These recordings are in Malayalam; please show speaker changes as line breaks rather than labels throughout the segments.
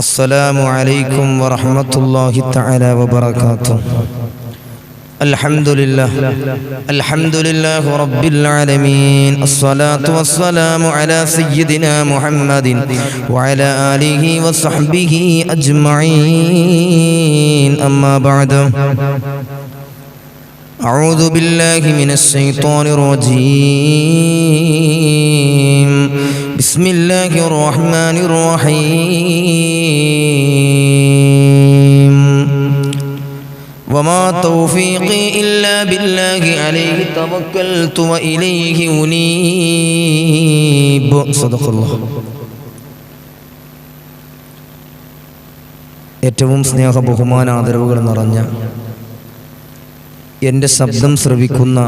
السلام عليكم ورحمة الله تعالى وبركاته الحمد لله الحمد لله رب العالمين الصلاة والسلام على سيدنا محمد وعلى آله وصحبه أجمعين أما بعد أعوذ بالله من الشيطان الرجيم بسم الله الرحمن الرحيم وما توفيقي إلا بالله عليه توكلت وإليه أنيب صدق الله ഏറ്റവും സ്നേഹ ബഹുമാന ആദരവുകൾ നിറഞ്ഞ എൻ്റെ ശബ്ദം ശ്രവിക്കുന്ന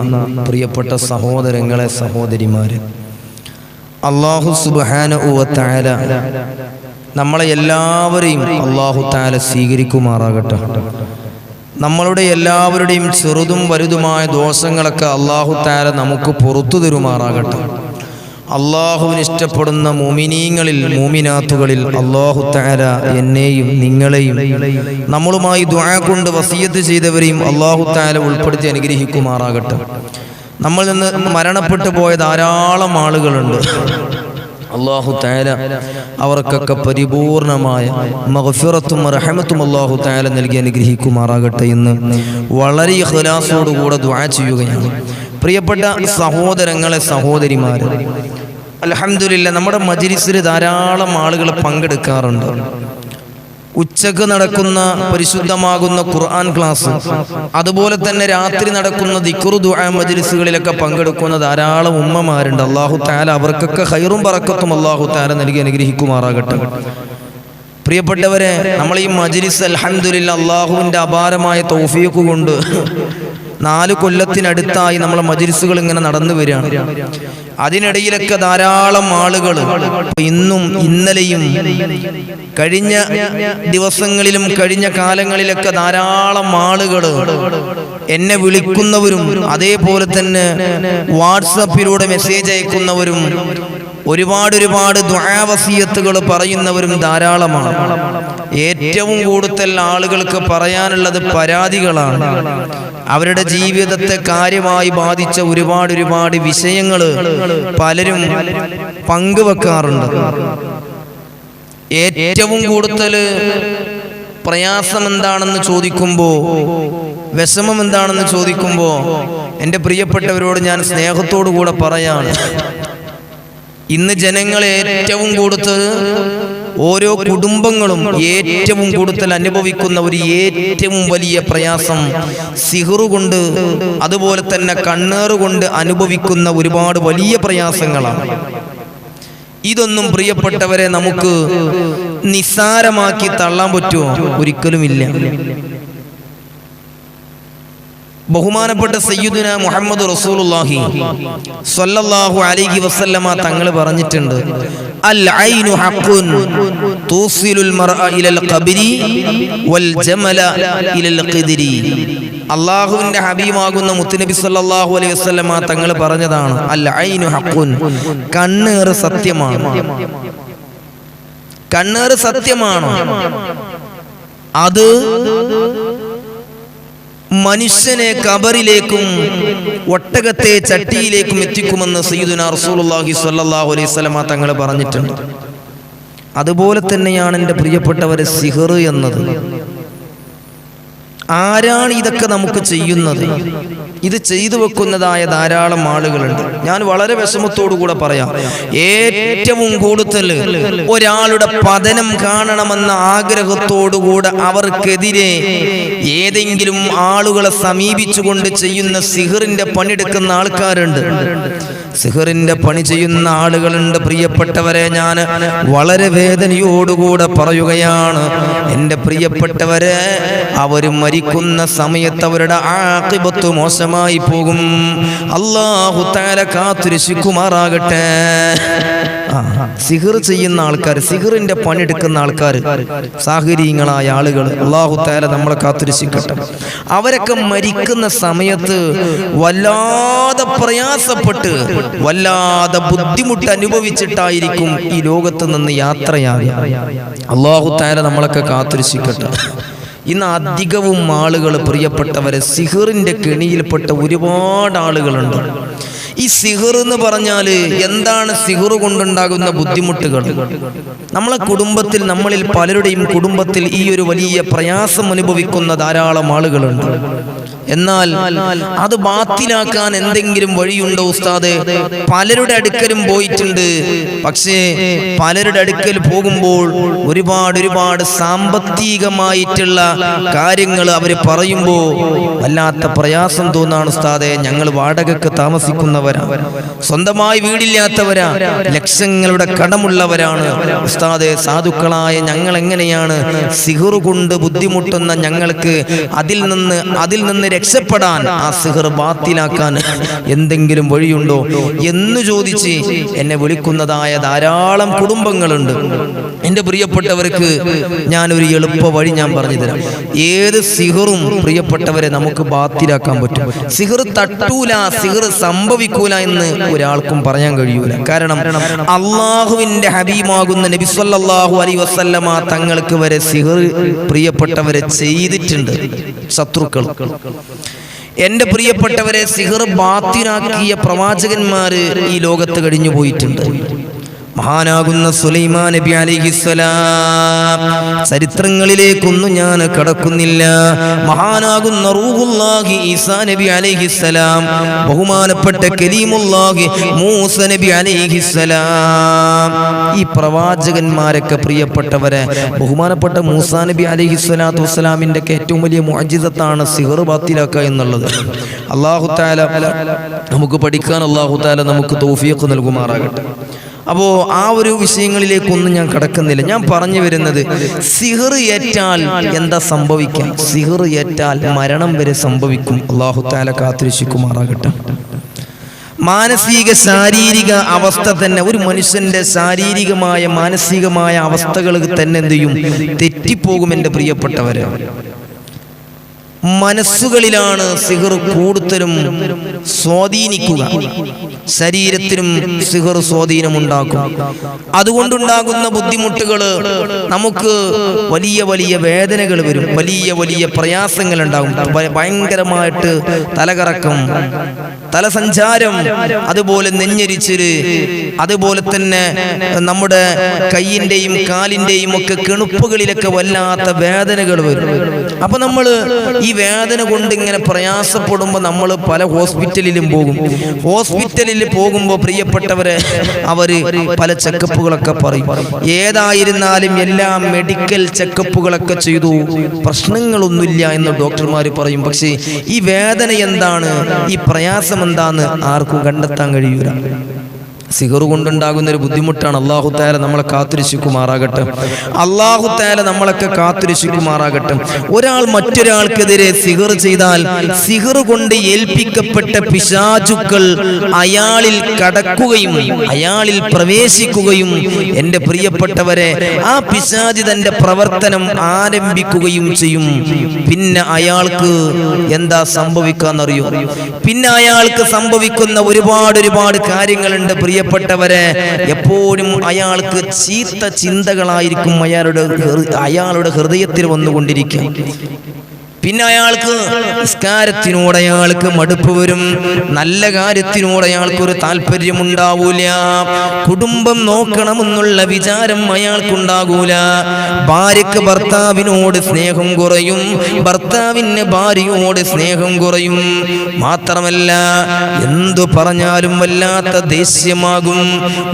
പ്രിയപ്പെട്ട സഹോദരങ്ങളെ സഹോദരിമാരെ അള്ളാഹു സുബാന താല നമ്മളെ എല്ലാവരെയും അള്ളാഹു താല സ്വീകരിക്കുമാറാകട്ടെ നമ്മളുടെ എല്ലാവരുടെയും ചെറുതും വലുതുമായ ദോഷങ്ങളൊക്കെ അള്ളാഹു താര നമുക്ക് പുറത്തു തരുമാറാകട്ടെ. അള്ളാഹുവിന് ഇഷ്ടപ്പെടുന്ന മോമിനീങ്ങളിൽ മോമിനാത്തുകളിൽ അള്ളാഹു താര എന്നെയും നിങ്ങളെയും നമ്മളുമായി ദ്വാ കൊണ്ട് വസീയത്ത് ചെയ്തവരെയും അള്ളാഹു താര ഉൾപ്പെടുത്തി അനുഗ്രഹിക്കുമാറാകട്ടെ. നമ്മൾ നിന്ന് മരണപ്പെട്ടു പോയ ധാരാളം ആളുകളുണ്ട്. അള്ളാഹു താല അവർക്കൊക്കെ പരിപൂർണമായ മഹഫിറത്തും റഹമത്തും അള്ളാഹു താല നൽകി അനുഗ്രഹിക്കുമാറാകട്ടെ എന്ന് വളരെ ഹലാസോടുകൂടെ ദ്വാ ചെയ്യുകയാണ്. പ്രിയപ്പെട്ട സഹോദരങ്ങളെ സഹോദരിമാരെ അലഹമില്ല നമ്മുടെ മജിലിസിൽ ധാരാളം ആളുകൾ പങ്കെടുക്കാറുണ്ട്. ഉച്ചയ്ക്ക് നടക്കുന്ന പരിശുദ്ധമാകുന്ന ഖുർആൻ ക്ലാസ്. അതുപോലെ തന്നെ രാത്രി നടക്കുന്ന ദിക്കുറു ദുആ മജ്ലിസുകളിലൊക്കെ പങ്കെടുക്കുന്ന ധാരാളം ഉമ്മമാരുണ്ട്. അള്ളാഹു താല അവർക്കൊക്കെ ഹൈറും പറക്കത്തും അള്ളാഹു താല നൽകി അനുഗ്രഹിക്കുമാറാകട്ടെ. പ്രിയപ്പെട്ടവരെ നമ്മൾ ഈ മജ്ലിസ് അൽഹംദുലില്ല അള്ളാഹുവിന്റെ അപാരമായ തൗഫീഖ് കൊണ്ട് നാല് കൊല്ലത്തിനടുത്തായി നമ്മളെ മജിരിസുകൾ ഇങ്ങനെ നടന്നു വരികയാണ്. അതിനിടയിലൊക്കെ ധാരാളം ആളുകൾ ഇന്നും ഇന്നലെയും കഴിഞ്ഞ ദിവസങ്ങളിലും കഴിഞ്ഞ കാലങ്ങളിലൊക്കെ ധാരാളം ആളുകൾ എന്നെ വിളിക്കുന്നവരും അതേപോലെ തന്നെ വാട്സപ്പിലൂടെ മെസ്സേജ് അയക്കുന്നവരും ഒരുപാട് ഒരുപാട് ദ്വാവസീയത്തുകൾ പറയുന്നവരും ധാരാളമാണ്. ഏറ്റവും കൂടുതൽ ആളുകൾക്ക് പറയാനുള്ളത് പരാതികളാണ്. അവരുടെ ജീവിതത്തെ കാര്യമായി ബാധിച്ച ഒരുപാട് ഒരുപാട് വിഷയങ്ങൾ പലരും പങ്കുവെക്കാറുണ്ട്. ഏറ്റവും കൂടുതൽ പ്രയാസം എന്താണെന്ന് ചോദിക്കുമ്പോൾ വിഷമം എന്താണെന്ന് ചോദിക്കുമ്പോൾ എന്റെ പ്രിയപ്പെട്ടവരോട് ഞാൻ സ്നേഹത്തോടു കൂടെ പറയാണ്. ഇന്ന് ജനങ്ങൾ ഏറ്റവും കൂടുതൽ ഓരോ കുടുംബങ്ങളും ഏറ്റവും കൂടുതൽ അനുഭവിക്കുന്ന ഒരു ഏറ്റവും വലിയ പ്രയാസം സിഹറു കൊണ്ട് അതുപോലെ തന്നെ കണ്ണേറുകൊണ്ട് അനുഭവിക്കുന്ന ഒരുപാട് വലിയ പ്രയാസങ്ങളാണ്. ഇതൊന്നും പ്രിയപ്പെട്ടവരെ നമുക്ക് നിസ്സാരമാക്കി തള്ളാൻ പറ്റുമോ? ഒരിക്കലുമില്ല. ബഹുമാനപ്പെട്ട സയ്യുദിന മുഹമ്മദ് റസൂലുള്ളാഹി സ്വല്ലല്ലാഹു അലൈഹി വസല്ലമ തങ്ങൾ പറഞ്ഞിട്ടുണ്ട് അൽ ഐനു ഹഖുൻ തൂസിലുൽ മർആ ഇലൽ ഖബരി വൽ ജമല ഇലൽ ഖിദ്രി. അള്ളാഹുവിന്റെ ഹബീബാകുന്ന മുത്തുനബി സല്ലല്ലാഹു അലൈഹി വസല്ലമ തങ്ങൾ പറഞ്ഞതാണ് അൽ ഐനു ഹഖുൻ കണ്ണേറ് സത്യമാണ്. കണ്ണേറ് സത്യമാണ്. അത് മനുഷ്യനെ കബറിലേക്കും ഒട്ടകത്തെ ചട്ടിയിലേക്കും എത്തിക്കുമെന്ന് സയ്യിദുന റസൂലുള്ളാഹി സ്വല്ലല്ലാഹു അലൈഹി വസല്ലമ തങ്ങൾ പറഞ്ഞിട്ടുണ്ട്. അതുപോലെ തന്നെയാണ് എന്റെ പ്രിയപ്പെട്ടവരെ സിഹർ എന്നത്. ആരാണ് ഇതൊക്കെ നമുക്ക് ചെയ്യുന്നത്? ഇത് ചെയ്തു വെക്കുന്നതായ ധാരാളം ആളുകളുണ്ട്. ഞാൻ വളരെ വിഷമത്തോടു കൂടെ പറയാം. ഏറ്റവും കൂടുതൽ ഒരാളുടെ പതനം കാണണമെന്ന ആഗ്രഹത്തോടുകൂടെ അവർക്കെതിരെ ഏതെങ്കിലും ആളുകളെ സമീപിച്ചുകൊണ്ട് ചെയ്യുന്ന സിഹറിന്റെ പണിയെടുക്കുന്ന ആൾക്കാരുണ്ട്. സിഹറിന്റെ പണി ചെയ്യുന്ന ആളുകളുണ്ട്. പ്രിയപ്പെട്ടവരെ ഞാൻ വളരെ വേദനയോടുകൂടെ പറയുകയാണ്. എന്റെ പ്രിയപ്പെട്ടവരെ അവർ മരിക്കുന്ന സമയത്ത് അവരുടെ ആക്കിപത്ത് മോശമായി പോകും. അള്ളാഹു താല കാത്തുരക്ഷിക്കുമാറാകട്ടെ. ആ സിഹിർ ചെയ്യുന്ന ആൾക്കാർ സിഹിറിന്റെ പണിയെടുക്കുന്ന ആൾക്കാർ സാഹചര്യങ്ങളായ ആളുകൾ അള്ളാഹു താല നമ്മളെ കാത്തിരിച്ചിക്കട്ടെ അവരൊക്കെ മരിക്കുന്ന സമയത്ത് വല്ലാതെ പ്രയാസപ്പെട്ട് വല്ലാതെ ബുദ്ധിമുട്ട് അനുഭവിച്ചിട്ടായിരിക്കും ഈ ലോകത്ത് നിന്ന് യാത്രയാകുക അള്ളാഹു താല നമ്മളൊക്കെ കാത്തിരിച്ചിക്കട്ടെ ഇന്ന് അധികവും ആളുകൾ പ്രിയപ്പെട്ടവരെ സിഹിറിന്റെ കെണിയിൽപ്പെട്ട ഒരുപാട് ആളുകളുണ്ട്. ഈ സിഹർ എന്ന് പറഞ്ഞാൽ എന്താണ് സിഹിർ കൊണ്ടുണ്ടാകുന്ന ബുദ്ധിമുട്ടുകൾ? നമ്മളെ കുടുംബത്തിൽ നമ്മളിൽ പലരുടെയും കുടുംബത്തിൽ ഈ ഒരു വലിയ പ്രയാസം അനുഭവിക്കുന്ന ധാരാളം ആളുകളുണ്ട്. എന്നാൽ അത് ബാത്തിലാക്കാൻ എന്തെങ്കിലും വഴിയുണ്ടോ ഉസ്താദ്? പലരുടെ അടുക്കലും പോയിട്ടുണ്ട്. പക്ഷേ പലരുടെ അടുക്കൽ പോകുമ്പോൾ ഒരുപാട് ഒരുപാട് സാമ്പത്തികമായിട്ടുള്ള കാര്യങ്ങൾ അവർ പറയുമ്പോൾ വല്ലാത്ത പ്രയാസം തോന്നാണ് ഉസ്താദെ. ഞങ്ങൾ വാടകക്ക് താമസിക്കുന്നവരാ. സ്വന്തമായി വീടില്ലാത്തവരാ. ലക്ഷങ്ങളുടെ കടമുള്ളവരാണ് ഉസ്താദെ. സാധുക്കളായ ഞങ്ങൾ എങ്ങനെയാണ് സിഹറു കൊണ്ട് ബുദ്ധിമുട്ടുന്ന ഞങ്ങൾക്ക് അതിൽ നിന്ന് അതിൽ നിന്ന് രക്ഷപ്പെടാൻ ആ സിഹർ ബാത്തിലാക്കാൻ എന്തെങ്കിലും വഴിയുണ്ടോ എന്ന് ചോദിച്ച് എന്നെ വിളിക്കുന്നതായ ധാരാളം കുടുംബങ്ങളുണ്ട്. എന്റെ പ്രിയപ്പെട്ടവർക്ക് ഞാൻ ഒരു എളുപ്പ വഴി ഞാൻ പറഞ്ഞു തരാം ഏത് സിഹറും പ്രിയപ്പെട്ടവരെ നമുക്ക് ബാത്തിലാക്കാൻ പറ്റും. സിഹർ തട്ടൂല സിഹർ സംഭവിക്കൂല എന്ന് ഒരാൾക്കും പറയാൻ കഴിയൂല. കാരണം അള്ളാഹുവിന്റെ ഹബീമാകുന്ന നബി സല്ലല്ലാഹു അലൈഹി വസല്ലമ തങ്ങൾക്ക് വരെ സിഹർ പ്രിയപ്പെട്ടവരെ ചെയ്തിട്ടുണ്ട്. ശത്രുക്കൾ. എന്റെ പ്രിയപ്പെട്ടവരെ സിഹർ ബാത്തിനാക്കിയ പ്രവാചകന്മാര് ഈ ലോകത്ത് കഴിഞ്ഞു പോയിട്ടുണ്ട്. മഹാനാകുന്ന സുലൈമാ നബി അലിഹിസ്സലാം ചരിത്രങ്ങളിലേക്കൊന്നും ഞാൻ കടക്കുന്നില്ല. മഹാനാകുന്ന റൂഹുല്ലാഹി ഈസാ നബി അലിഹിസ്സലാം ബഹുമാനപ്പെട്ട കലീമുല്ലാഹി മൂസ നബി അലിഹിസ്സലാം ഈ പ്രവാചകന്മാരൊക്കെ പ്രിയപ്പെട്ടവരെ ബഹുമാനപ്പെട്ട മൂസ നബി അലിഹിസ്വലാത്തു വസ്സലാമിന്റെ ഒക്കെ ഏറ്റവും വലിയ മുഅജിസത്താണ് സിഹർ ബാത്തിലാക്കുക എന്നുള്ളത്. അള്ളാഹു താല നമുക്ക് പഠിക്കാൻ അള്ളാഹു താല നമുക്ക് തോഫിയൊക്കെ നൽകുമാറാകട്ടെ. അപ്പോൾ ആ ഒരു വിഷയങ്ങളിലേക്കൊന്നും ഞാൻ കടക്കുന്നില്ല. ഞാൻ പറഞ്ഞു വരുന്നത് സിഹർ ഏറ്റാൽ എന്താ സംഭവിക്കാം? സിഹർ ഏറ്റാൽ മരണം വരെ സംഭവിക്കും. അള്ളാഹു താല കാത്തിരിശിക്കുമാറാകട്ടെ മാനസിക ശാരീരിക അവസ്ഥ തന്നെ ഒരു മനുഷ്യന്റെ ശാരീരികമായ മാനസികമായ അവസ്ഥകൾ തന്നെ എന്ത് ചെയ്യും? തെറ്റിപ്പോകും എന്റെ പ്രിയപ്പെട്ടവരെ. മനസ്സുകളിലാണ് സിഹർ കൂടുതലും സ്വാധീനിക്കുക. ശരീരത്തിനും സിഹർ സ്വാധീനമുണ്ടാക്കും. അതുകൊണ്ടുണ്ടാകുന്ന ബുദ്ധിമുട്ടുകൾ നമുക്ക് വലിയ വലിയ വേദനകൾ വരും. വലിയ വലിയ പ്രയാസങ്ങൾ ഉണ്ടാകും ഭയങ്കരമായിട്ട് തലകറക്കം തലസഞ്ചാരം അതുപോലെ നെഞ്ഞരിച്ചിര് അതുപോലെ തന്നെ നമ്മുടെ കയ്യിന്റെയും കാലിന്റെയും ഒക്കെ കിണുപ്പുകളിലൊക്കെ വല്ലാത്ത വേദനകൾ വരും. അപ്പൊ നമ്മൾ ഈ വേദന കൊണ്ട് ഇങ്ങനെ പ്രയാസപ്പെടുമ്പോൾ നമ്മൾ പല ഹോസ്പിറ്റലിലും പോകും. ഹോസ്പിറ്റലിൽ പോകുമ്പോൾ പ്രിയപ്പെട്ടവര് അവർ പല ചെക്കപ്പുകളൊക്കെ പറയും. ഏതായിരുന്നാലും എല്ലാ മെഡിക്കൽ ചെക്കപ്പുകളൊക്കെ ചെയ്തു. പ്രശ്നങ്ങളൊന്നുമില്ല എന്ന് ഡോക്ടർമാർ പറയും. പക്ഷേ ഈ വേദന എന്താണ്? ഈ പ്രയാസം എന്താന്ന് ആർക്കും കണ്ടെത്താൻ കഴിയൂല. സിഹർ കൊണ്ടുണ്ടാകുന്ന ഒരു ബുദ്ധിമുട്ടാണ്. അള്ളാഹു താല നമ്മളെ കാത്തുരക്ഷിക്കുമാറാകട്ടെ. അള്ളാഹു താല നമ്മളൊക്കെ കാത്തുരക്ഷിക്കുമാറാകട്ടെ. ഒരാൾ മറ്റൊരാൾക്കെതിരെ സിഹർ ചെയ്താൽ സിഹർ കൊണ്ട് ഏൽപ്പിക്കപ്പെട്ട പിശാചുക്കൾ അയാളിൽ കടക്കുകയും അയാളിൽ പ്രവേശിക്കുകയും എന്റെ പ്രിയപ്പെട്ടവരെ ആ പിശാചി തന്റെ പ്രവർത്തനം ആരംഭിക്കുകയും ചെയ്യും. പിന്നെ അയാൾക്ക് എന്താ സംഭവിക്കാന്നറിയോ? പിന്നെ അയാൾക്ക് സംഭവിക്കുന്ന ഒരുപാട് ഒരുപാട് കാര്യങ്ങളുണ്ട് പ്രിയപ്പെട്ടവരെ എപ്പോഴും അയാൾക്ക് ചീത്ത ചിന്തകളായിരിക്കും അയാളുടെ അയാളുടെ ഹൃദയത്തിൽ വന്നുകൊണ്ടിരിക്കുക പിന്നെ അയാൾക്ക് നിസ്കാരത്തിനോട് അയാൾക്ക് മടുപ്പ് വരും. നല്ല കാര്യത്തിനോട് അയാൾക്ക് ഒരു താല്പര്യം ഉണ്ടാവൂല കുടുംബം നോക്കണമെന്നുള്ള വിചാരം അയാൾക്കുണ്ടാകൂല. ഭാര്യക്ക് ഭർത്താവിനോട് സ്നേഹം കുറയും. ഭർത്താവിന് ഭാര്യയോട് സ്നേഹം കുറയും. മാത്രമല്ല എന്തു പറഞ്ഞാലും വല്ലാത്ത ദേഷ്യമാകും.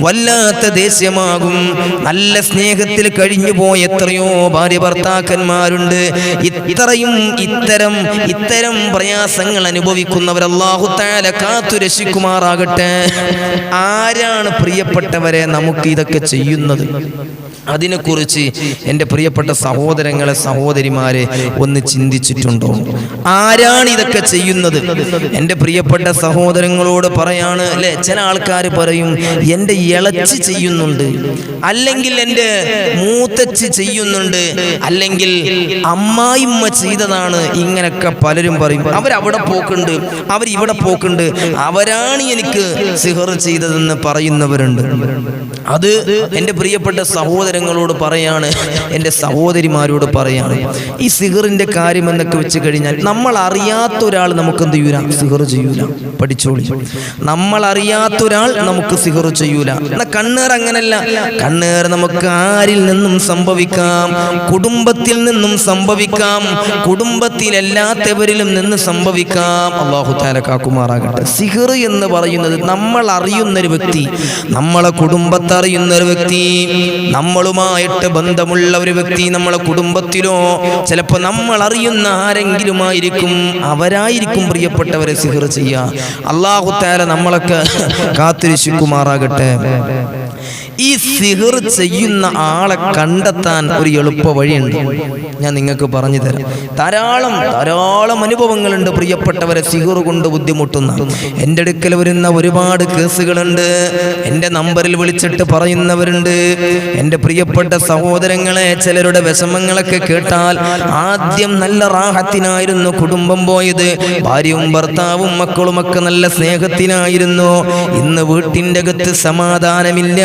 വല്ലാത്ത ദേഷ്യമാകും. നല്ല സ്നേഹത്തിൽ കഴിഞ്ഞു പോയ എത്രയോ ഭാര്യ ഭർത്താക്കന്മാരുണ്ട്. ഇത്രയും ഇത്തരം ഇത്തരം പ്രയാസങ്ങൾ അനുഭവിക്കുന്നവർ അള്ളാഹു താല കാത്തു രക്ഷിക്കുമാറാകട്ടെ. ആരാണ് പ്രിയപ്പെട്ടവരെ നമുക്ക് ഇതൊക്കെ ചെയ്യുന്നത്? അതിനെക്കുറിച്ച് എന്റെ പ്രിയപ്പെട്ട സഹോദരങ്ങളെ സഹോദരിമാരെ ഒന്ന് ചിന്തിച്ചിട്ടുണ്ടോ? ആരാണ് ഇതൊക്കെ ചെയ്യുന്നത്? എന്റെ പ്രിയപ്പെട്ട സഹോദരങ്ങളോട് പറയാണ് അല്ലെ? ചില ആൾക്കാർ പറയും എന്റെ ഇളച്ചി ചെയ്യുന്നുണ്ട്. അല്ലെങ്കിൽ എന്റെ മൂത്തച്ചി ചെയ്യുന്നുണ്ട്. അല്ലെങ്കിൽ അമ്മായിമ്മ ചെയ്തതാണ്. ഇങ്ങനൊക്കെ പലരും പറയും. അവരവിടെ പോക്കുണ്ട് അവരിവിടെ പോക്കുണ്ട്. അവരാണ് എനിക്ക് സിഹർ ചെയ്തതെന്ന് പറയുന്നവരുണ്ട്. അത് എന്റെ പ്രിയപ്പെട്ട സഹോദരങ്ങളോട് പറയാണ് എന്റെ സഹോദരിമാരോട് പറയാണ്. ഈ സിഹറിന്റെ കാര്യം എന്നൊക്കെ വെച്ച് കഴിഞ്ഞാൽ നമ്മൾ അറിയാത്ത ഒരാൾ നമുക്ക് എന്ത് ചെയ്യൂല? സിഹർ ചെയ്യൂല. പഠിച്ചോളി. നമ്മൾ അറിയാത്ത ഒരാൾ നമുക്ക് സിഹർ ചെയ്യൂല. എന്നാ കണ്ണേർ അങ്ങനല്ല. കണ്ണേർ നമുക്ക് ആരിൽ നിന്നും സംഭവിക്കാം? കുടുംബത്തിൽ നിന്നും സംഭവിക്കാം. കുടുംബത്തിലെല്ലാത്തവരിലും നിന്ന് സംഭവിക്കാം. അള്ളാഹു താല കാക്കുമാറാകട്ടെ. സിഹർ എന്ന് പറയുന്നത് നമ്മൾ അറിയുന്ന ഒരു വ്യക്തി നമ്മളെ കുടുംബത്തെ അറിയുന്ന ഒരു വ്യക്തി നമ്മളുമായിട്ട് ബന്ധമുള്ള ഒരു വ്യക്തി നമ്മളെ കുടുംബത്തിലോ ചിലപ്പോൾ നമ്മൾ അറിയുന്ന ആരെങ്കിലും ആയിരിക്കും അവരായിരിക്കും പ്രിയപ്പെട്ടവരെ സിഹർ ചെയ്യുക. അള്ളാഹുത്താല നമ്മളൊക്കെ കാത്തിരിശുക്കുമാറാകട്ടെ. ഈ സിഹർ ചെയ്യുന്ന ആളെ കണ്ടെത്താൻ ഒരു എളുപ്പ വഴിയുണ്ട്. ഞാൻ നിങ്ങൾക്ക് പറഞ്ഞു തരാം. ധാരാളം ധാരാളം അനുഭവങ്ങളുണ്ട് പ്രിയപ്പെട്ടവരെ സിഹർ കൊണ്ട് ബുദ്ധിമുട്ടുന്ന. എന്റെ അടുക്കൽ വരുന്ന ഒരുപാട് കേസുകളുണ്ട്. എന്റെ നമ്പറിൽ വിളിച്ചിട്ട് പറയുന്നവരുണ്ട്. എന്റെ പ്രിയപ്പെട്ട സഹോദരങ്ങളെ ചിലരുടെ വിഷമങ്ങളൊക്കെ കേട്ടാൽ ആദ്യം നല്ല റാഹത്തിനായിരുന്നു കുടുംബം പോയത്. ഭാര്യയും ഭർത്താവും മക്കളുമൊക്കെ നല്ല സ്നേഹത്തിനായിരുന്നു. ഇന്ന് വീട്ടിന്റെ അകത്ത് സമാധാനമില്ല.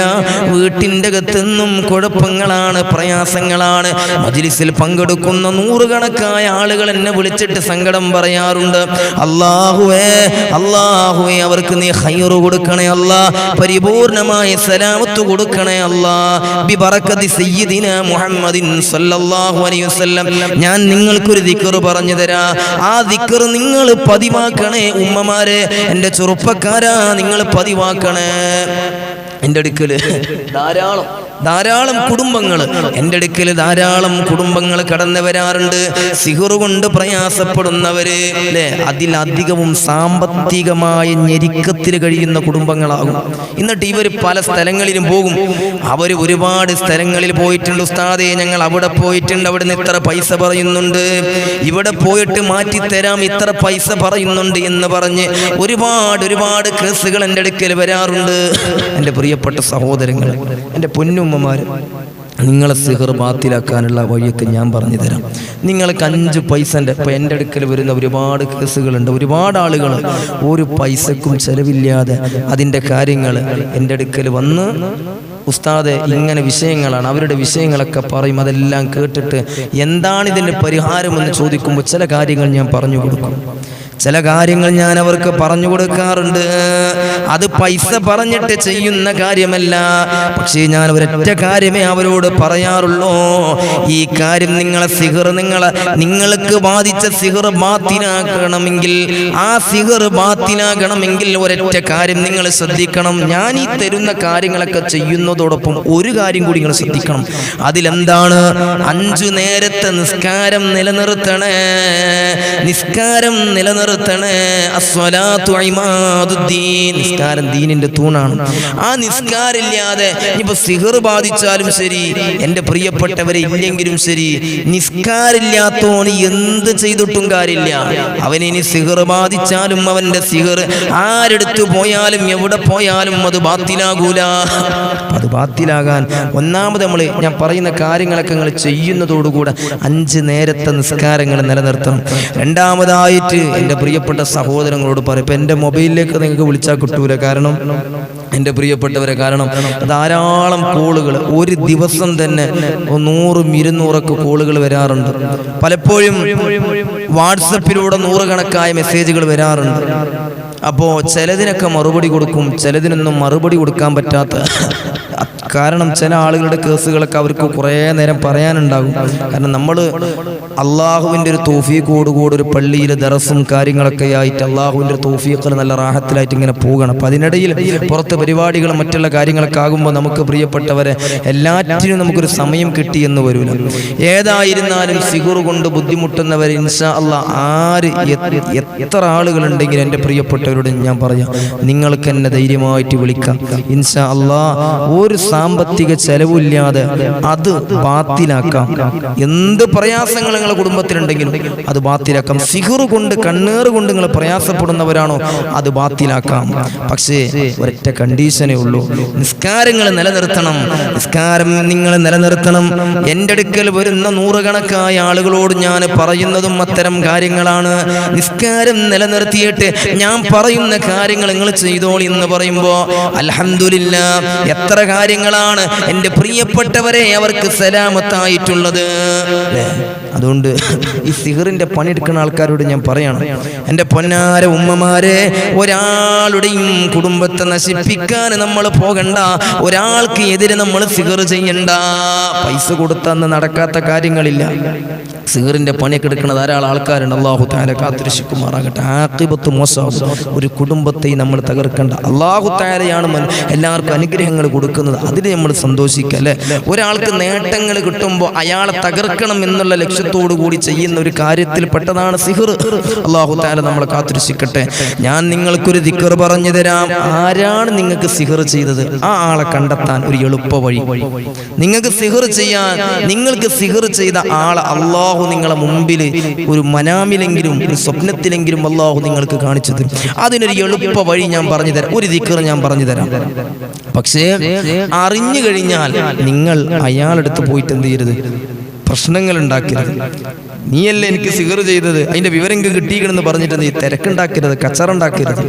വീട്ടിന്റെ അകത്തെന്നും കുഴപ്പങ്ങളാണ് പ്രയാസങ്ങളാണ്. മജ്ലിസിൽ പങ്കെടുക്കുന്ന നൂറുകണക്കായ ആളുകൾ എന്നെ വിളിച്ചിട്ട് സങ്കടം പറയാറുണ്ട്. അള്ളാഹുവേ അള്ളാഹുവേ അവർക്ക് നീ ഹൈറ് കൊടുക്കണേ അല്ലാ പരിപൂർണമായ സലാമത്ത് കൊടുക്കണേ അല്ലാ. ബി ബറക്കതി സയ്യിദിന മുഹമ്മദിൻ സല്ലല്ലാഹു അലൈഹി വസല്ലം. ഞാൻ നിങ്ങൾക്കൊരു ദിക്ർ പറഞ്ഞു തരാ. ആ ദിക്ർ നിങ്ങൾ പതിവാക്കണേ ഉമ്മമാരെ. എന്റെ ചെറുപ്പക്കാരാ നിങ്ങൾ പതിവാക്കണേ. എന്റെ അടുക്കൽ ധാരാളം. ധാരാളം കുടുംബങ്ങൾ. എന്റെ അടുക്കൽ ധാരാളം കുടുംബങ്ങൾ കടന്നു വരാറുണ്ട്. കൊണ്ട് പ്രയാസപ്പെടുന്നവര് അല്ലേ അതിലധികവും സാമ്പത്തികമായ ഞെരുക്കത്തിൽ കഴിയുന്ന കുടുംബങ്ങളാകും. എന്നിട്ട് ഇവർ പല സ്ഥലങ്ങളിലും പോകും. അവർ ഒരുപാട് സ്ഥലങ്ങളിൽ പോയിട്ടുണ്ട്. ഉസ്താദേ ഞങ്ങൾ അവിടെ പോയിട്ടുണ്ട്. അവിടെ നിന്ന് ഇത്ര പൈസ പറയുന്നുണ്ട്. ഇവിടെ പോയിട്ട് മാറ്റിത്തരാം ഇത്ര പൈസ പറയുന്നുണ്ട് എന്ന് പറഞ്ഞ് ഒരുപാട് ഒരുപാട് കേസുകൾ എന്റെ അടുക്കൽ വരാറുണ്ട്. എന്റെ പ്രിയപ്പെട്ട സഹോദരങ്ങൾ എന്റെ പൊന്നുമ്മമാർ നിങ്ങളെ സിഹർ ബാത്തിലാക്കാനുള്ള വഴിയൊക്കെ ഞാൻ പറഞ്ഞു തരാം. നിങ്ങൾക്ക് അഞ്ച് പൈസന്റെ ഇപ്പം എന്റെ അടുക്കൽ വരുന്ന ഒരുപാട് കേസുകളുണ്ട് ഒരുപാട് ആളുകൾ ഒരു പൈസക്കും ചെലവില്ലാതെ അതിന്റെ കാര്യങ്ങൾ എന്റെ അടുക്കൽ വന്ന് ഉസ്താദ് ഇങ്ങനെ വിഷയങ്ങളാണ് അവരുടെ വിഷയങ്ങളൊക്കെ പറയും അതെല്ലാം കേട്ടിട്ട് എന്താണ് ഇതിന്റെ പരിഹാരമെന്ന് ചോദിക്കുമ്പോൾ ചില കാര്യങ്ങൾ ഞാൻ പറഞ്ഞു കൊടുക്കും. ചില കാര്യങ്ങൾ ഞാൻ അവർക്ക് പറഞ്ഞു കൊടുക്കാറുണ്ട്. അത് പൈസ പറഞ്ഞിട്ട് ചെയ്യുന്ന കാര്യമല്ല. പക്ഷേ ഞാൻ ഒരൊറ്റ കാര്യമേ അവരോട് പറയാറുള്ളൂ. ഈ കാര്യം നിങ്ങളെ സിഹർ നിങ്ങളെ നിങ്ങൾക്ക് ബാധിച്ച സിഹർ ബാത്തിനാക്കണമെങ്കിൽ ആ സിഹർ ബാത്തിനാകണമെങ്കിൽ ഒരൊറ്റ കാര്യം നിങ്ങൾ ശ്രദ്ധിക്കണം. ഞാൻ ഈ തരുന്ന കാര്യങ്ങളൊക്കെ ചെയ്യുന്നതോടൊപ്പം ഒരു കാര്യം കൂടി നിങ്ങൾ ശ്രദ്ധിക്കണം. അതിലെന്താണ്? അഞ്ചു നേരത്തെ നിസ്കാരം നിലനിർത്തണേ. നിസ്കാരം നിലനിർത്തണേ ഇമാദുദ്ദീൻ. നിസ്കാരം ദീനിന്റെ തൂണാണ്. ആ നിസ്കാരമില്ലാതെ ഇപ്പൊ സിഹർ ബാധിച്ചാലും ശരി എന്റെ പ്രിയപ്പെട്ടവരെ ഇല്ലെങ്കിലും ശരി നിസ്കാരമില്ലാത്തോന് എന്ത് ചെയ്തിട്ടും കാര്യമില്ല. അവനിനി സിഹർ ബാധിച്ചാലും അവന്റെ സിഹർ ആരെടുത്ത് പോയാലും എവിടെ പോയാലും അത് ബാത്തിലാകൂല. അത് ബാത്തിലാകാൻ ഒന്നാമത് നമ്മൾ ഞാൻ പറയുന്ന കാര്യങ്ങളൊക്കെ നിങ്ങൾ ചെയ്യുന്നതോടുകൂടെ അഞ്ച് നേരത്തെ നിസ്കാരങ്ങൾ നിലനിർത്തണം. രണ്ടാമതായിട്ട് എന്റെ പ്രിയപ്പെട്ട സഹോദരങ്ങളോട് പറയും ഇപ്പം എന്റെ മൊബൈലിലേക്ക് നിങ്ങൾക്ക് വിളിച്ചാൽ കിട്ടൂല. കാരണം എന്റെ പ്രിയപ്പെട്ടവരെ കാരണം ധാരാളം കോളുകൾ ഒരു ദിവസം തന്നെ നൂറും ഇരുന്നൂറൊക്കെ കോളുകൾ വരാറുണ്ട്. പലപ്പോഴും വാട്സപ്പിലൂടെ നൂറുകണക്കായ മെസ്സേജുകൾ വരാറുണ്ട്. അപ്പോൾ ചിലതിനൊക്കെ മറുപടി കൊടുക്കും ചിലതിനൊന്നും മറുപടി കൊടുക്കാൻ പറ്റാത്ത കാരണം ചില ആളുകളുടെ കേസുകളൊക്കെ അവർക്ക് കുറേ നേരം പറയാനുണ്ടാകും. കാരണം നമ്മൾ അള്ളാഹുവിന്റെ ഒരു തോഫീക്കോടുകൂടി ഒരു പള്ളിയിൽ ദറസും കാര്യങ്ങളൊക്കെ ആയിട്ട് അള്ളാഹുവിന്റെ തോഫീക്കിൽ നല്ല റാഹത്തിലായിട്ട് ഇങ്ങനെ പോകണം അപ്പം അതിനിടയിൽ പുറത്ത് പരിപാടികളും മറ്റുള്ള കാര്യങ്ങളൊക്കെ ആകുമ്പോൾ നമുക്ക് പ്രിയപ്പെട്ടവരെ എല്ലാറ്റിനും നമുക്കൊരു സമയം കിട്ടിയെന്ന് വരൂല. ഏതായിരുന്നാലും സിഗുർ കൊണ്ട് ബുദ്ധിമുട്ടുന്നവർ ഇൻഷാ അല്ല ആര് എത്ര ആളുകളുണ്ടെങ്കിലും എന്റെ പ്രിയപ്പെട്ടവരോട് ഞാൻ പറയാം നിങ്ങൾക്ക് എന്നെ ധൈര്യമായിട്ട് വിളിക്കാം. ഇൻഷാ അല്ലാ ഒരു സാമ്പത്തിക ചെലവില്ലാതെ അത് ബാത്തിലാക്കാം. എന്ത് പ്രയാസങ്ങൾ നിങ്ങളുടെ കുടുംബത്തിലുണ്ടെങ്കിലും അത് ബാത്തിലാക്കാം. സിഹുർ കൊണ്ട് കണ്ണേറ് കൊണ്ട് നിങ്ങൾ പ്രയാസപ്പെടുന്നവരാണോ അത് ബാത്തിലാക്കാം. പക്ഷേ ഒരൊറ്റ കണ്ടീഷനേ ഉള്ളൂ. നിസ്കാരങ്ങൾ നിലനിർത്തണം. നിസ്കാരം നിങ്ങൾ നിലനിർത്തണം. എന്റെ അടുക്കൽ വരുന്ന നൂറുകണക്കായ ആളുകളോട് ഞാൻ പറയുന്നതും അത്തരം കാര്യങ്ങളാണ്. നിസ്കാരം നിലനിർത്തിയിട്ട് ഞാൻ പറയുന്ന കാര്യങ്ങൾ നിങ്ങൾ ചെയ്തോളി എന്ന് പറയുമ്പോൾ അലഹമില്ല എത്ര കാര്യങ്ങളാണ് എന്റെ പ്രിയപ്പെട്ടവരെ അവർക്ക് സലാമത്തായിട്ടുള്ളത്? അതുകൊണ്ട് ഈ സിഹറിന്റെ പണിയെടുക്കുന്ന ആൾക്കാരോട് ഞാൻ പറയണം. എന്റെ പൊന്നാര ഉമ്മമാരെ ഒരാളുടെയും കുടുംബത്തെ നശിപ്പിക്കാൻ നമ്മൾ പോകണ്ട. ഒരാൾക്ക് എതിരെ നമ്മൾ സിഹർ ചെയ്യണ്ട. പൈസ കൊടുത്തന്ന് നടക്കാത്ത കാര്യങ്ങളില്ല. സിഹറിന്റെ പണിയൊക്കെ എടുക്കുന്ന ധാരാളം ആൾക്കാരുണ്ട്. അള്ളാഹു താര കാത്തിരശിക്കുമാറാകട്ടെ ആക്കിപത്ത് മോശം. ഒരു കുടുംബത്തെ നമ്മൾ തകർക്കണ്ട. അള്ളാഹു താരയാണ് എല്ലാവർക്കും അനുഗ്രഹങ്ങൾ കൊടുക്കുന്നത്. അതിൽ നമ്മൾ സന്തോഷിക്കുക അല്ലേ? ഒരാൾക്ക് നേട്ടങ്ങൾ കിട്ടുമ്പോൾ അയാളെ തകർക്കണം എന്നുള്ള ലക്ഷ്യത്തോടു കൂടി ചെയ്യുന്ന ഒരു കാര്യത്തിൽ പെട്ടതാണ് സിഹർ. അള്ളാഹു താല നമ്മളെ കാത്തിരിച്ചിക്കട്ടെ ഞാൻ നിങ്ങൾക്കൊരു ദിക്കർ പറഞ്ഞു തരാം. ആരാണ് നിങ്ങൾക്ക് സിഹർ ചെയ്തത്? ആ ആളെ കണ്ടെത്താൻ ഒരു എളുപ്പ വഴി. നിങ്ങൾക്ക് സിഹർ ചെയ്യാൻ നിങ്ങൾക്ക് സിഹർ ചെയ്ത ആളെ അള്ളാഹു നിങ്ങളെ മുമ്പിൽ ഒരു മനാമിലെങ്കിലും ഒരു സ്വപ്നത്തിലെങ്കിലും അള്ളാഹു നിങ്ങൾക്ക് കാണിച്ചു തരും. അതിനൊരു എളുപ്പ വഴി ഞാൻ പറഞ്ഞു തരാം. ഒരു ദിക്കർ ഞാൻ പറഞ്ഞു തരാം. പക്ഷേ അറിഞ്ഞു കഴിഞ്ഞാൽ നിങ്ങൾ അയാളെടുത്ത് പോയിട്ട് എന്ത് ചെയ്യരുത്? പ്രശ്നങ്ങൾ ഉണ്ടാക്കരുത് നീയല്ലേ എനിക്ക് സിഗർ ചെയ്തത്? അതിന്റെ വിവരം കിട്ടിയിക്കണെന്ന് പറഞ്ഞിട്ട് നീ തിരക്കുണ്ടാക്കരുത് കച്ചറുണ്ടാക്കരുത്.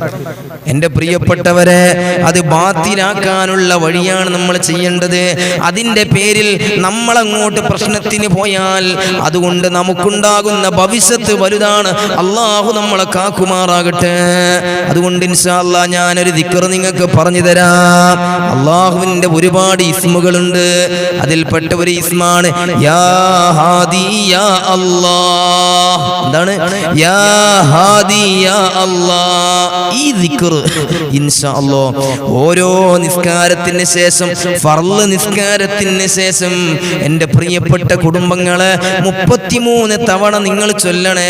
എന്റെ പ്രിയപ്പെട്ടവരെ അത് ബാത്തിലാക്കാനുള്ള വഴിയാണ് നമ്മൾ ചെയ്യേണ്ടത്. അതിന്റെ പേരിൽ നമ്മളങ്ങോട്ട് പ്രശ്നത്തിന് പോയാൽ അതുകൊണ്ട് നമുക്കുണ്ടാകുന്ന ഭവിഷ്യത്ത് വലുതാണ്. അള്ളാഹു നമ്മളെ കാക്കുമാറാകട്ടെ. അതുകൊണ്ട് ഇൻഷാല്ല ഞാനൊരു ദിക്കർ നിങ്ങൾക്ക് പറഞ്ഞു തരാം. അള്ളാഹുവിന്റെ ഒരുപാട് ഇസ്മുകളുണ്ട്. അതിൽപ്പെട്ട ഒരു ഇസ്മാണ് യാ ഹാദി യാ അല്ലാ എന്താണ്? യാ ഹാദി യാ അല്ലാഹ് ഈ ദിക്ർ ഇൻഷാ അല്ലാ ഓരോ നിസ്കാരത്തിന് ശേഷം ഫർൾ നിസ്കാരത്തിന് ശേഷം എന്റെ പ്രിയപ്പെട്ട കുടുംബങ്ങളെ മുപ്പത്തിമൂന്ന് തവണ നിങ്ങൾ ചൊല്ലണേ.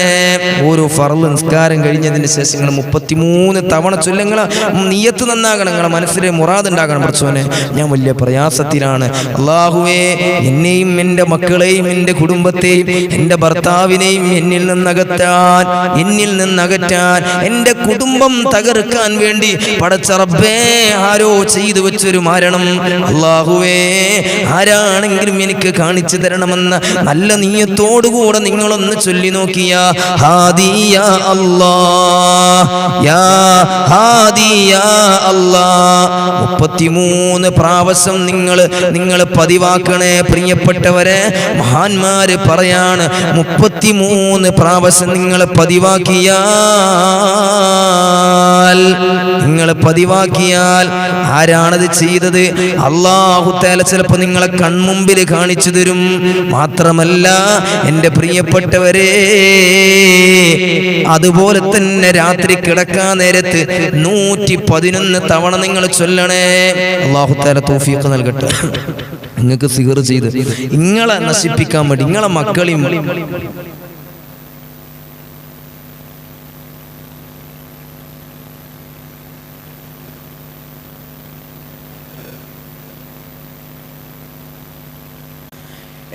ഓരോ ഫർൾ നിസ്കാരം കഴിഞ്ഞതിന് ശേഷം നിങ്ങൾ മുപ്പത്തിമൂന്ന് തവണ ചൊല്ലുങ്ങൾ നീയത്ത് നന്നാകണം. നിങ്ങളെ മനസ്സിലെ മുറാദ് ഉണ്ടാകണം പഠിച്ചോനെ ഞാൻ വലിയ പ്രയാസത്തിലാണ്. അള്ളാഹുവേ എന്നെയും എന്റെ മക്കളെയും എന്റെ കുടുംബത്തെയും എന്റെ ഭർത്താവിനെയും എന്നിൽ നിന്നകറ്റാൻ എന്നിൽ നിന്നകറ്റാൻ എന്റെ കുടുംബം തകർക്കാൻ വേണ്ടി പടച്ചറബേ ആരോ ചെയ്തു വെച്ചൊരു മരണം. അള്ളാഹുവേ ആരാണെങ്കിലും എനിക്ക് കാണിച്ചു തരണമെന്ന് നല്ല നീയത്തോടുകൂടെ നിങ്ങളൊന്ന് ചൊല്ലി നോക്കിയ. ഹാദിയ അല്ലാ യാ മുപ്പത്തിമൂന്ന് പ്രാവശ്യം നിങ്ങൾ നിങ്ങൾ പതിവാക്കണേ പ്രിയപ്പെട്ടവരെ. മഹാന്മാര് പറയാണ് മുപ്പത്തിമൂന്ന് പ്രാവശ്യം നിങ്ങൾ പതിവാക്കിയാൽ നിങ്ങൾ പതിവാക്കിയാൽ ആരാണത് ചെയ്തത്? അള്ളാഹു തേല ചിലപ്പോൾ നിങ്ങളെ കൺമുമ്പിൽ കാണിച്ചു തരും. മാത്രമല്ല എന്റെ പ്രിയപ്പെട്ടവരെ അതുപോലെ തന്നെ രാത്രി കിടക്കാൻ നേരത്ത് നൂറ്റി പതിനൊന്ന് തവണ നിങ്ങൾ ചൊല്ലണേ. അള്ളാഹു തേല തോഫിയൊക്കെ നൽകട്ടെ. നിങ്ങൾക്ക് സിഹർ ചെയ്ത് നിങ്ങളെ നശിപ്പിക്കാൻ വേണ്ടി നിങ്ങളെ മക്കളെയും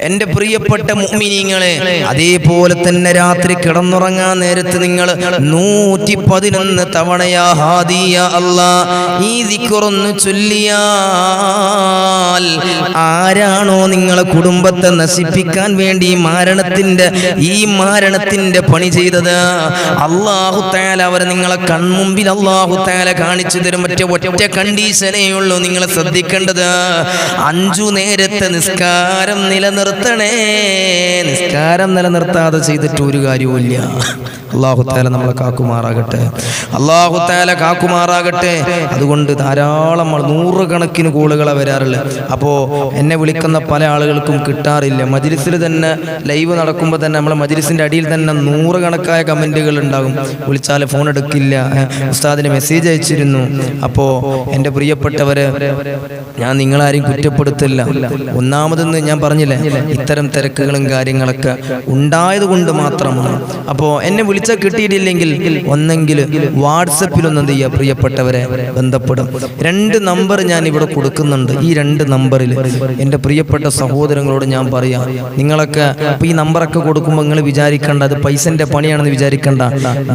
എന്റെ പ്രിയപ്പെട്ട മുഅ്മിനീങ്ങളെ അതേപോലെ തന്നെ രാത്രി കിടന്നുറങ്ങാൻ നേരത്ത് നിങ്ങൾ നൂറ്റി പതിനൊന്ന് തവണയാ ഹാദിയ അല്ലാ. ഈ ദിക്കുറൊന്ന് ചൊല്ലിയാൽ ആരാണോ നിങ്ങളെ കുടുംബത്തെ നശിപ്പിക്കാൻ വേണ്ടി മരണത്തിന്റെ ഈ മരണത്തിന്റെ പണി ചെയ്തത്? അള്ളാഹു താല അവർ നിങ്ങളെ കൺമുമ്പിൽ അള്ളാഹു താല കാണിച്ചു തരും. മറ്റേ ഒറ്റ കണ്ടീഷനേ ഉള്ളൂ നിങ്ങൾ ശ്രദ്ധിക്കേണ്ടത്. അഞ്ചു നേരത്തെ നിസ്കാരം നിലനിർത്തണേ നിസ്കാരം നിലനിർത്താതെ ചെയ്തിട്ട് ഒരു കാര്യവുമില്ല. അള്ളാഹുത്താല നമ്മളെ കാക്കുമാറാകട്ടെ. അള്ളാഹുത്താല കാക്കുമാറാകട്ടെ. അതുകൊണ്ട് ധാരാളം നൂറുകണക്കിന് കോളുകളെ വരാറുള്ളത് അപ്പോൾ എന്നെ വിളിക്കുന്ന പല ആളുകൾക്കും കിട്ടാറില്ല. മജിലിസിൽ തന്നെ ലൈവ് നടക്കുമ്പോൾ തന്നെ നമ്മളെ മജിലിസിന്റെ അടിയിൽ തന്നെ നൂറുകണക്കായ കമന്റുകൾ ഉണ്ടാകും. വിളിച്ചാൽ ഫോൺ എടുക്കില്ല. ഉസ്താദിന് മെസ്സേജ് അയച്ചിരുന്നു. അപ്പോൾ എന്റെ പ്രിയപ്പെട്ടവരെ ഞാൻ നിങ്ങളാരും കുറ്റപ്പെടുത്തില്ല. ഒന്നാമതെന്ന് ഞാൻ പറഞ്ഞില്ലേ? ഇത്തരം തിരക്കുകളും കാര്യങ്ങളൊക്കെ ഉണ്ടായത് കൊണ്ട് മാത്രമാണ്. അപ്പോൾ എന്നെ വിളിച്ചാൽ കിട്ടിയിട്ടില്ലെങ്കിൽ ഒന്നെങ്കിൽ വാട്സപ്പിലൊന്നും എന്ത് ചെയ്യുക പ്രിയപ്പെട്ടവരെ ബന്ധപ്പെടും. രണ്ട് നമ്പർ ഞാൻ ഇവിടെ കൊടുക്കുന്നുണ്ട്. ഈ രണ്ട് നമ്പറിൽ എന്റെ പ്രിയപ്പെട്ട സഹോദരങ്ങളോട് ഞാൻ പറയാം നിങ്ങളൊക്കെ ഇപ്പം ഈ നമ്പറൊക്കെ കൊടുക്കുമ്പോൾ നിങ്ങൾ വിചാരിക്കേണ്ട അത് പൈസന്റെ പണിയാണെന്ന് വിചാരിക്കേണ്ട.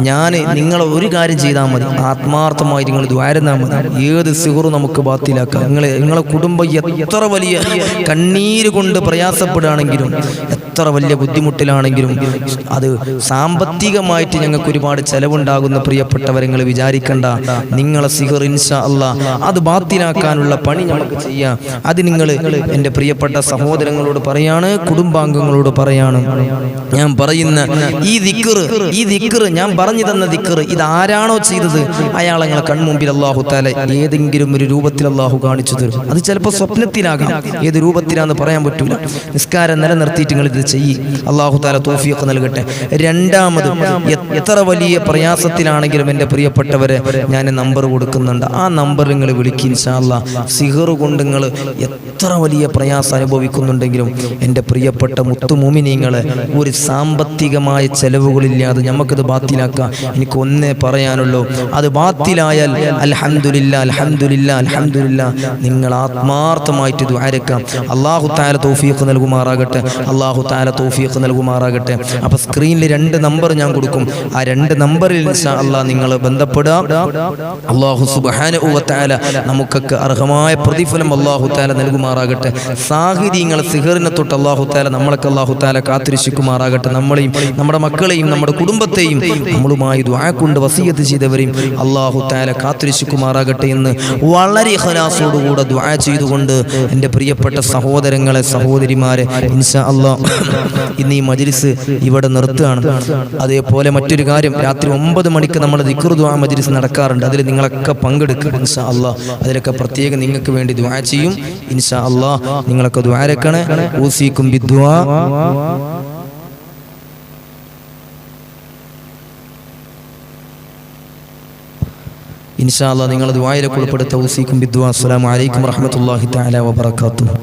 ഞാൻ നിങ്ങൾ ഒരു കാര്യം ചെയ്താൽ മതി. ആത്മാർത്ഥമായി നിങ്ങൾ ദ്വാരുന്നാൽ മതി. ഏത് സിഹറും നമുക്ക് ബാത്തിലാക്കാം. നിങ്ങൾ നിങ്ങളെ കുടുംബം എത്ര വലിയ കണ്ണീര് കൊണ്ട് പ്രയാസപ്പെടുകയാണെങ്കിലും എത്ര വലിയ ബുദ്ധിമുട്ടിലാണെങ്കിലും അത് സാമ്പത്തികമായിട്ട് ഞങ്ങൾക്ക് ഒരുപാട് ചെലവുണ്ടാകുന്ന പ്രിയപ്പെട്ടവരങ്ങൾ വിചാരിക്കണ്ട. നിങ്ങളെ സിഹർ ഇൻഷ അല്ല അത് ബാത്തിലാക്കാനുള്ള പണി നമുക്ക് ചെയ്യാം. അത് നിങ്ങൾ എന്റെ പ്രിയപ്പെട്ട സഹോദരങ്ങളോട് പറയാണ് കുടുംബാംഗങ്ങളോട് പറയാണ്. ഞാൻ പറയുന്ന ഈ ദിക്കർ ഈ ദിക്കർ ഞാൻ പറഞ്ഞു തന്ന ദിക്കർ ഇത് ആരാണോ ചെയ്തത്? അയാളെ കൺമുമ്പിൽ അള്ളാഹു താല ഏതെങ്കിലും ഒരു രൂപത്തിൽ അള്ളാഹു കാണിച്ചു തരും. അത് ചിലപ്പോൾ സ്വപ്നത്തിലാകാം. ഏത് രൂപത്തിലാന്ന് പറയാൻ പറ്റൂല. നിസ്കാരം നിലനിർത്തിയിട്ട് നിങ്ങൾ ഇത് ചെയ്യി. അള്ളാഹു താല തോഫിയൊക്കെ നൽകട്ടെ. രണ്ടാമത് എത്ര വലിയ പ്രയാസത്തിലാണെങ്കിലും എന്റെ പ്രിയപ്പെട്ടവരെ ഞാൻ നമ്പർ കൊടുക്കുന്നുണ്ട്. ആ നമ്പർ നിങ്ങൾ വിളിക്കും ഇൻഷാല്ല സിഹർ കൊണ്ട് നിങ്ങൾ എത്ര വലിയ പ്രയാസം അനുഭവിക്കുന്നുണ്ടെങ്കിലും എന്റെ പ്രിയപ്പെട്ട മുത്തുമൂമിനിങ്ങളെ ഒരു സാമ്പത്തികമായ ചെലവുകളില്ലാതെ നമുക്കത് ബാത്തിലാക്കാം. എനിക്ക് ഒന്നേ പറയാനുള്ളൂ. അത് ബാത്തിലായാൽ അൽഹന്ദില്ല അൽഹന്ദില്ല അൽഹന്ദില്ല നിങ്ങൾ ആത്മാർത്ഥമായിട്ട് ദ്വാരക്കാം അള്ളാഹു താല തോഫിയൊക്കെ നൽകുമാറാകട്ടെ. അള്ളാഹു താല തൗഫീഖ് നൽകുമാറാകട്ടെ. അപ്പൊ സ്ക്രീനിൽ രണ്ട് നമ്പർ ഞാൻ കൊടുക്കും. ആ രണ്ട് നമ്പറിൽ അള്ളാഹ് നിങ്ങൾ ബന്ധപ്പെടുക അള്ളാഹു തആല നമുക്കൊക്കെ അർഹമായ പ്രതിഫലം അള്ളാഹു താല നൽകുമാറാകട്ടെ. സാഹിതിങ്ങൾ സിഹറിനെ തൊട്ട് അള്ളാഹു താല നമ്മളൊക്കെ അള്ളാഹു താല കാത്തിരക്ഷിക്കുമാറാകട്ടെ. നമ്മളെയും നമ്മുടെ മക്കളെയും നമ്മുടെ കുടുംബത്തെയും നമ്മളുമായി ദ്വാ കൊണ്ട് വസീയത്ത് ചെയ്തവരെയും അള്ളാഹു താല കാത്തിരക്ഷിക്കുമാറാകട്ടെ എന്ന് വളരെ ഹലാസോടുകൂടെ ദ്വാ ചെയ്തുകൊണ്ട് എന്റെ പ്രിയപ്പെട്ട സഹോദരങ്ങളെ സഹോദരിമാരെ ഇൻഷാ അള്ളാഹ് ഇന്ന് ഈ മജിലിസ് ഇവിടെ നിർത്തുകയാണ്. അതേപോലെ മറ്റൊരു കാര്യം രാത്രി ഒമ്പത് മണിക്ക് നമ്മൾ ദിക്ർ മജിലിസ് നടക്കാറുണ്ട്. അതിൽ നിങ്ങളൊക്കെ പങ്കെടുക്കും ഇൻഷാ അതിലൊക്കെ പ്രത്യേകം നിങ്ങൾക്ക് വേണ്ടി ദ്വാ ചെയ്യും. ഇൻഷാ അള്ളാഹ് നിങ്ങളൊക്കെ ദ്വാരക്കണേ ഊസിക്കും ബിദ്വാ ഇൻഷാ അള്ളാഹ് നിങ്ങൾ ദ്വായിലെ ഉൾപ്പെടുത്ത ഊസിക്കും ബിദ്വാ അസ്സലാമു അലൈക്കും താല വബറകാതുഹു.